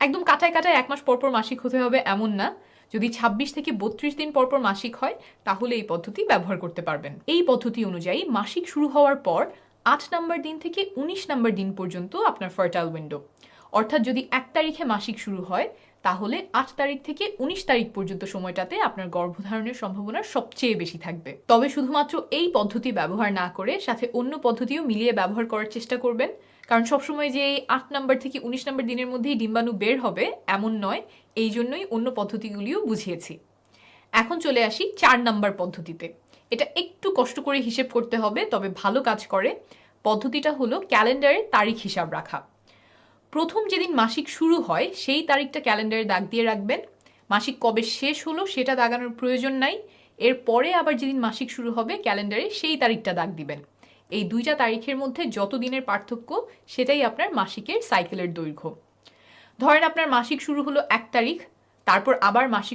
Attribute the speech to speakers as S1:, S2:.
S1: একদম কাটায় কাটায় এক মাস পরপর মাসিক হতে হবে এমন না। যদি ২৬ থেকে বত্রিশ দিন পরপর মাসিক হয়, তাহলে এই পদ্ধতি ব্যবহার করতে পারবেন। এই পদ্ধতি অনুযায়ী মাসিক শুরু হওয়ার পর আট নম্বর দিন থেকে ১৯ নম্বর দিন পর্যন্ত আপনার ফার্টাইল উইন্ডো অর্থাৎ যদি এক তারিখে মাসিক শুরু হয়, তাহলে আট তারিখ থেকে ১৯ তারিখ পর্যন্ত সময়টাতে আপনার গর্ভধারণের সম্ভাবনা সবচেয়ে বেশি থাকবে। তবে শুধুমাত্র এই পদ্ধতি ব্যবহার না করে সাথে অন্য পদ্ধতিও মিলিয়ে ব্যবহার করার চেষ্টা করবেন। কারণ সবসময় যে এই আট নাম্বার থেকে ১৯ নাম্বার দিনের মধ্যেই ডিম্বাণু বের হবে, এমন নয়। এই জন্যই অন্য পদ্ধতিগুলিও বুঝিয়েছি। এখন চলে আসি চার নাম্বার পদ্ধতিতে। এটা একটু কষ্ট করে হিসেব করতে হবে, তবে ভালো কাজ করে। পদ্ধতিটা হলো ক্যালেন্ডারে তারিখ হিসাব রাখা। প্রথম যেদিন মাসিক শুরু হয়, সেই তারিখটা ক্যালেন্ডারে দাগ দিয়ে রাখবেন। মাসিক কবে শেষ হলো সেটা দাগানোর প্রয়োজন নাই। এরপরে আবার যেদিন মাসিক শুরু হবে ক্যালেন্ডারে, সেই তারিখটা দাগ দিবেন। এই দুইটা তারিখের মধ্যে যত দিনের পার্থক্য, সেটাই আপনার মাসিকের সাইকেলের দৈর্ঘ্য। ধরেন আপনার মাসিক শুরু হলো এক তারিখ, তারপর আবার মাসিক